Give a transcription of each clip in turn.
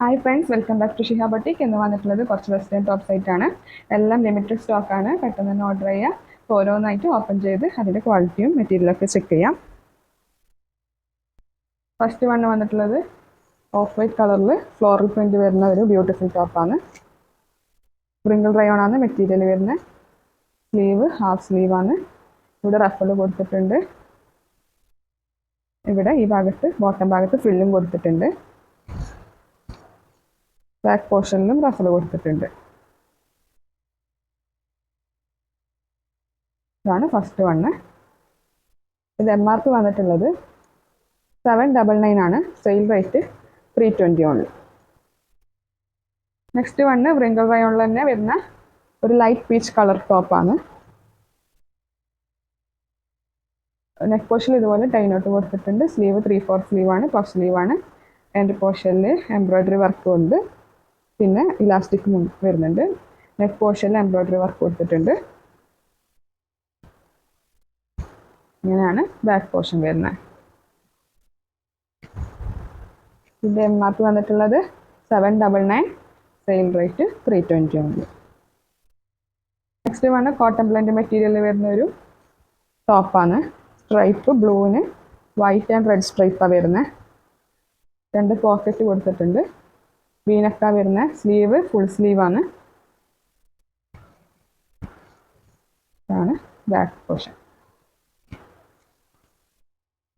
Hi friends welcome back to Shiha boutique എന്ന് വന്നിട്ടുള്ളത് കുറച്ച് വെസ്റ്റേൺ ടോപ്പ് സൈറ്റ് ആണ്. എല്ലാം ലിമിറ്റഡ് സ്റ്റോക്ക് ആണ്. പെട്ടെന്ന് തന്നെ ഓർഡർ ചെയ്യുക അപ്പോൾ ഓരോന്നായിട്ട് ഓപ്പൺ ചെയ്ത് അതിന്റെ ക്വാളിറ്റിയും മെറ്റീരിയലൊക്കെ ചെക്ക് ചെയ്യാം. ഫസ്റ്റ് വണ് വന്നിട്ടുള്ളത് ഓഫ് വൈറ്റ് കളറിൽ ഫ്ലോറൽ പ്രിന്റ് വരുന്ന ഒരു ബ്യൂട്ടിഫുൾ ടോപ്പാണ് സ്പ്രിങ്കിൾ റയോൺ ആണ് മെറ്റീരിയൽ വരുന്നത് സ്ലീവ് ഹാഫ് സ്ലീവാണ് ഇവിടെ റഫിൾ കൊടുത്തിട്ടുണ്ട്. ഇവിടെ ഈ ഭാഗത്ത് ബോട്ടം ഭാഗത്ത് ഫില്ലും കൊടുത്തിട്ടുണ്ട്. ബാക്ക് പോർഷനിലും റഫൽ കൊടുത്തിട്ടുണ്ട്. ഇതാണ് ഫസ്റ്റ് വണ്ണ് ഇത് എം ആർ പി വന്നിട്ടുള്ളത് സെവൻ ഡബിൾ നയൻ ആണ്. Sale rate three twenty only next one wrinkle റയോണിൽ തന്നെ വരുന്ന ഒരു ലൈറ്റ് പീച്ച് കളർ ടോപ്പാണ് നെക്ക് പോർഷനിൽ ഇതുപോലെ ടൈനോട്ട് കൊടുത്തിട്ടുണ്ട്. സ്ലീവ് ത്രീ ഫോർ സ്ലീവാണ് പഫ് സ്ലീവാണ് എന്റെ പോർഷനിൽ എംബ്രോയ്ഡറി വർക്കും ഉണ്ട്. പിന്നെ ഇലാസ്റ്റിക് വരുന്നുണ്ട്. നെക്ക് പോർഷനിൽ എംബ്രോയ്ഡറി വർക്ക് കൊടുത്തിട്ടുണ്ട്. ഇങ്ങനെയാണ് ബാക്ക് പോർഷൻ വരുന്നത്. ഇതിന്റെ എം ആർ പി വന്നിട്ടുള്ളത് seven double nine sale rate three twenty ഉണ്ട് next one cotton blend material വരുന്ന ഒരു ടോപ്പാണ് സ്ട്രൈപ്പ് ബ്ലൂവിന് വൈറ്റ് ആൻഡ് റെഡ് സ്ട്രൈപ്പാണ് വരുന്നത്. രണ്ട് പോക്കറ്റ് കൊടുത്തിട്ടുണ്ട്. വീനക്ക വരുന്ന സ്ലീവ് ഫുൾ ആണ്. ഇതാണ് ബാക്ക് പോർഷൻ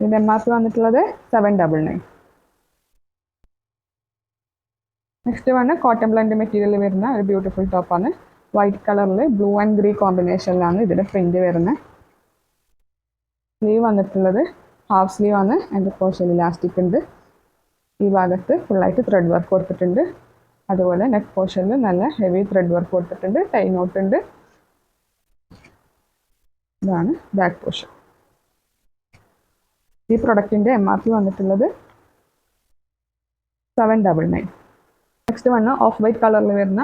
ഇതിന്റെ എം ആർ പി വന്നിട്ടുള്ളത് seven double nine next one cotton blend material വരുന്ന ഒരു ബ്യൂട്ടിഫുൾ ടോപ്പാണ് വൈറ്റ് കളറിൽ ബ്ലൂ ആൻഡ് ഗ്രീൻ കോമ്പിനേഷനിലാണ് ഇതിന്റെ പ്രിന്റ് വരുന്നത് സ്ലീവ് വന്നിട്ടുള്ളത് ഹാഫ് സ്ലീവ് ആണ്. അതിന്റെ പോർഷൻ ഇലാസ്റ്റിക് ഉണ്ട്. ഈ ഭാഗത്ത് ഫുള്ളായിട്ട് ത്രെഡ് വർക്ക് കൊടുത്തിട്ടുണ്ട്. അതുപോലെ നെക്ക് പോർഷനിൽ നല്ല ഹെവി ത്രെഡ് വർക്ക് കൊടുത്തിട്ടുണ്ട്. ടൈ നോട്ട് ഉണ്ട്. ഇതാണ് ബാക്ക് പോർഷൻ ഈ പ്രൊഡക്റ്റിന്റെ എം ആർ പി വന്നിട്ടുള്ളത് seven double nine next one off white കളറിൽ വരുന്ന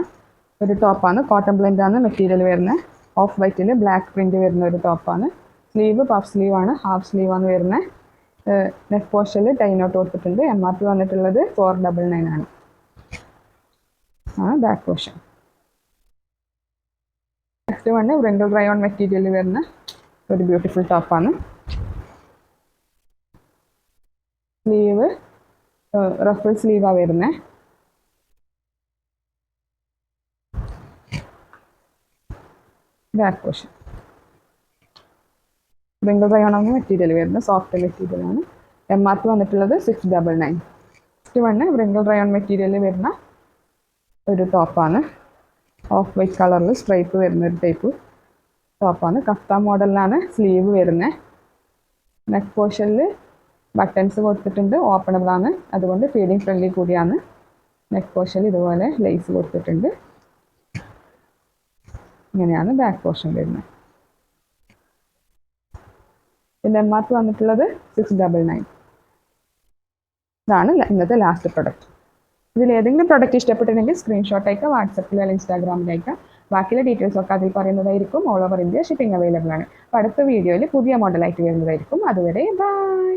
ഒരു ടോപ്പാണ് കോട്ടൺ ബ്ലെൻഡ് ആണ് മെറ്റീരിയൽ വരുന്നത് ഓഫ് വൈറ്റിൽ ബ്ലാക്ക് പ്രിന്റ് വരുന്ന ഒരു ടോപ്പാണ് സ്ലീവ് പഫ് സ്ലീവാണ് ഹാഫ് സ്ലീവാണ് വരുന്നത് നെക്ക് പോർഷനിൽ ടൈനോട്ട് കൊടുത്തിട്ടുണ്ട്. എം ആർ പി വന്നിട്ടുള്ളത് ഫോർ ഡബിൾ നയൻ ആണ്. ആ back portion next one dry rayon material വരുന്ന ഒരു ബ്യൂട്ടിഫുൾ ടോപ്പാണ് സ്ലീവ് റഫിൾ സ്ലീവാണ് വരുന്നത് ബാക്ക് പോർഷൻ ബംഗിൾ റയോണാണ് മെറ്റീരിയൽ വരുന്നത് സോഫ്റ്റ് മെറ്റീരിയലാണ് എം ആർ പി വന്നിട്ടുള്ളത് six double nine next one dry rayon material വരുന്ന ഒരു ടോപ്പാണ് ഓഫ് വൈറ്റ് കളറിൽ സ്ട്രൈപ്പ് വരുന്ന ഒരു ടൈപ്പ് ടോപ്പാണ് കഫ്ത മോഡലിലാണ് സ്ലീവ് വരുന്നത് നെക്ക് പോർഷനിൽ ബട്ടൺസ് കൊടുത്തിട്ടുണ്ട്. ഓപ്പണബിൾ ആണ്. അതുകൊണ്ട് ഫീഡിങ് ഫ്രണ്ട്ലി കൂടിയാണ്. നെക്ക് പോർഷനിൽ ഇതുപോലെ ലേസ് കൊടുത്തിട്ടുണ്ട്. ഇങ്ങനെയാണ് ബാക്ക് പോർഷൻ വരുന്നത് ഇതിന്റെ എം ആർ പി വന്നിട്ടുള്ളത് സിക്സ് ഡബിൾ നയൻ ഇതാണ് ഇന്നത്തെ ലാസ്റ്റ് പ്രൊഡക്റ്റ് ഇതിൽ ഏതെങ്കിലും പ്രൊഡക്റ്റ് ഇഷ്ടപ്പെട്ടിട്ടുണ്ടെങ്കിൽ സ്ക്രീൻഷോട്ട് അയക്കുക വാട്സപ്പിൽ അല്ലെങ്കിൽ ഇൻസ്റ്റാഗ്രാമിൽ അയക്കുക ബാക്കിയുള്ള ഡീറ്റെയിൽസ് ഒക്കെ അതിൽ പറയുന്നതായിരിക്കും. All over India shipping available ആണ്. അപ്പോൾ അടുത്ത വീഡിയോയിൽ പുതിയ മോഡലായിട്ട് വരുന്നതായിരിക്കും. അതുവരെ ബൈ